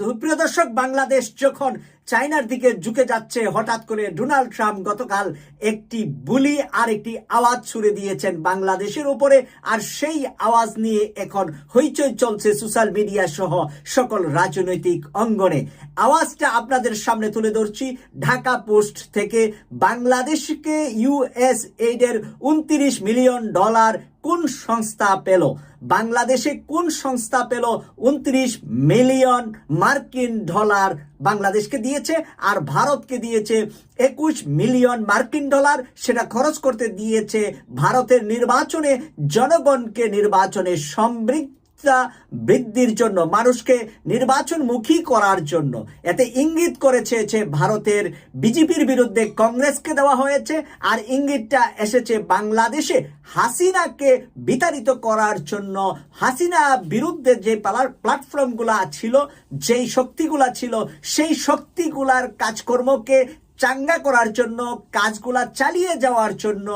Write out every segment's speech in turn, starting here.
সুপ্রিয় দর্শক, বাংলাদেশ যখন চায়নার দিকে ঝুঁকে যাচ্ছে, হঠাৎ করে ডোনাল্ড ট্রাম্প গতকাল একটি বুলি আর একটি আওয়াজ ছুড়ে দিয়েছেন বাংলাদেশের উপরে আর সেই আওয়াজ নিয়ে এখন হইচই চলছে সোশ্যাল মিডিয়া সহ সকল রাজনৈতিক অঙ্গনে। আওয়াজটা আপনাদের সামনে তুলে ধরছি ঢাকা পোস্ট থেকে। বাংলাদেশকে ইউএস এইডের উনত্রিশ মিলিয়ন ডলার কোন সংস্থা পেল? বাংলাদেশে কোন সংস্থা পেল? উনত্রিশ মিলিয়ন মার্কিন ডলার বাংলাদেশকে দিয়েছে আর ভারতকে দিয়েছে একুশ মিলিয়ন মার্কিন ডলার। সেটা খরচ করতে দিয়েছে ভারতের নির্বাচনে, জনগণকে নির্বাচনে সমৃদ্ধ বৃদ্ধির জন্য, মানুষকে নির্বাচনমুখী করার জন্য। এতে ইঙ্গিত করেছে যে ভারতের বিজেপির বিরুদ্ধে কংগ্রেসকে দেওয়া হয়েছে, আর ইঙ্গিতটা এসেছে বাংলাদেশে হাসিনাকে বিতাড়িত করার জন্য। হাসিনা বিরুদ্ধে যে পালার প্ল্যাটফর্মগুলা ছিল, যেই শক্তিগুলা ছিল, সেই শক্তিগুলার কাজকর্মকে চাঙ্গা করার জন্য, কাজগুলা চালিয়ে যাওয়ার জন্য,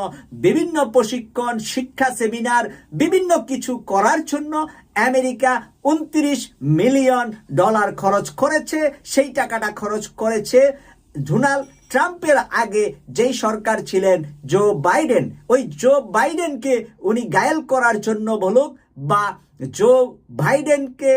বিভিন্ন প্রশিক্ষণ, শিক্ষা সেমিনার, বিভিন্ন কিছু করার জন্য আমেরিকা উনত্রিশ মিলিয়ন ডলার খরচ করেছে, সেই টাকাটা খরচ করেছে ডোনাল্ড ট্রাম্পের আগে যেই সরকার ছিলেন জো বাইডেন। ওই জো বাইডেনকে উনি গায়েল করার জন্য বলুক বা জো বাইডেনকে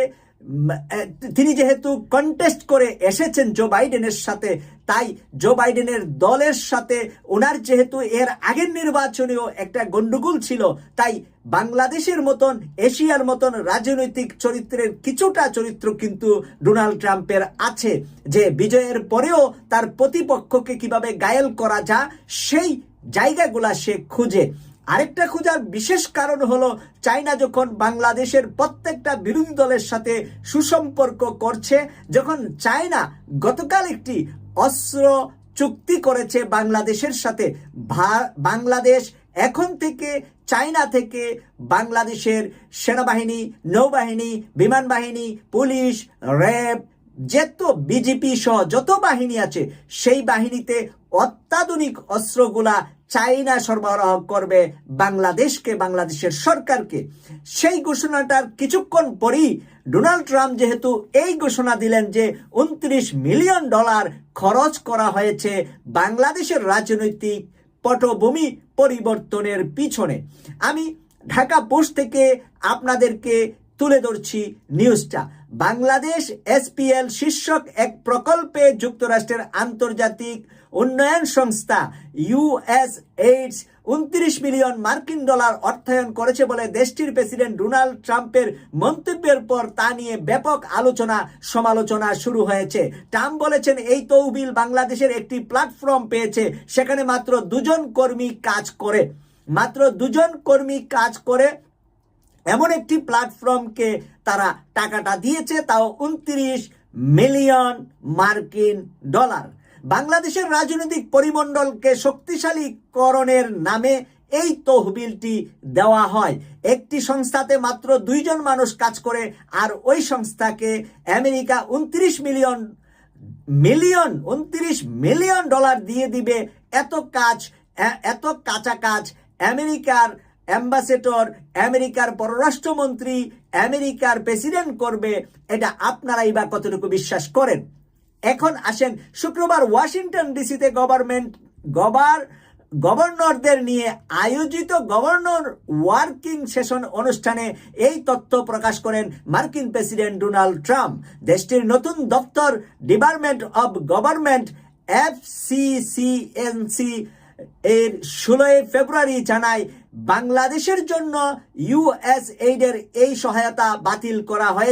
তিনি যেহেতু কন্টেস্ট করে এসেছেন জো বাইডেনের সাথে, তাই জো বাইডেনের দলের সাথে ওনার যেহেতু এর আগের নির্বাচনেও একটা গন্ডগোল ছিল, তাই বাংলাদেশের মতন, এশিয়ার মতন রাজনৈতিক চরিত্রের কিছুটা চরিত্র কিন্তু ডোনাল্ড ট্রাম্পের আছে, যে বিজয়ের পরেও তার প্রতিপক্ষকে কীভাবে গায়েল করা যা সেই জায়গাগুলা সে খুঁজে। আরেকটা খোঁজার বিশেষ কারণ হলো চায়না যখন বাংলাদেশের প্রত্যেকটা বিরোধী দলের সাথে সুসম্পর্ক করছে, যখন চায়না গতকাল একটি অস্ত্র চুক্তি করেছে বাংলাদেশের সাথে বাংলাদেশ এখন থেকে চায়না থেকে বাংলাদেশের সেনাবাহিনী, নৌবাহিনী বিমান বাহিনী পুলিশ, র্যাব যত বিজেপি সহ যত বাহিনী আছে, সেই বাহিনীতে অত্যাধুনিক অস্ত্রগুলা চাইনা সরবরাহ করবে বাংলাদেশকে, বাংলাদেশের সরকারকে। সেই ঘোষণাটার কিছুক্ষণ পরই ডোনাল্ড ট্রাম্প যেহেতু এই ঘোষণা দিলেন যে উনত্রিশ মিলিয়ন ডলার খরচ করা হয়েছে বাংলাদেশের রাজনৈতিক পটভূমি পরিবর্তনের পিছনে। আমি ঢাকা পোস্ট থেকে আপনাদেরকে তুলে ধরছি নিউজটা বাংলাদেশ এসপিএল শীর্ষক এক প্রকল্পে যুক্তরাষ্ট্রের আন্তর্জাতিক উন্নয়ন সংস্থা ইউএস এইডস উনত্রিশ মিলিয়ন মার্কিন ডলার অর্থায়ন করেছে বলে দেশটির প্রেসিডেন্ট ডোনাল্ড ট্রাম্পের মন্তব্যের পর তা নিয়ে ব্যাপক আলোচনা সমালোচনা শুরু হয়েছে। ট্রাম্প বলেছেন, এই তহবিল বাংলাদেশের একটি প্ল্যাটফর্ম পেয়েছে, সেখানে মাত্র দুজন কর্মী কাজ করে। মাত্র দুজন কর্মী কাজ করে এমন একটি প্ল্যাটফর্মকে তারা টাকাটা দিয়েছে, তাও উনত্রিশ মিলিয়ন মার্কিন ডলার। বাংলাদেশের রাজনৈতিক পরিমণ্ডলকে শক্তিশালী করণের নামে এই তহবিলটি দেওয়া হয়। একটি সংস্থাতে মাত্র দুইজন মানুষ কাজ করে, আর ওই সংস্থাকে আমেরিকা উনত্রিশ মিলিয়ন মিলিয়ন, উনত্রিশ মিলিয়ন ডলার দিয়ে দিবে। এত কাজ এত কাঁচা কাজ আমেরিকার অ্যাম্বাসেডর, আমেরিকার পররাষ্ট্রমন্ত্রী, আমেরিকার প্রেসিডেন্ট করবে, এটা আপনারাই বা কতটুকু বিশ্বাস করেন? এখন আসেন শুক্রবার ওয়াশিংটন ডিসিতে গভর্নমেন্ট, গভার, গভর্নরদের নিয়ে আয়োজিত গভর্নর ওয়ার্কিং সেশন অনুষ্ঠানে এই তথ্য প্রকাশ করেন মার্কিন প্রেসিডেন্ট ডোনাল্ড ট্রাম্প। দেশটির নতুন দপ্তর, department of government, F C এর ষোলোই ফেব্রুয়ারি জানায় বাংলাদেশের জন্য ইউএস এইডের এই সহায়তা বাতিল করা হয়েছে।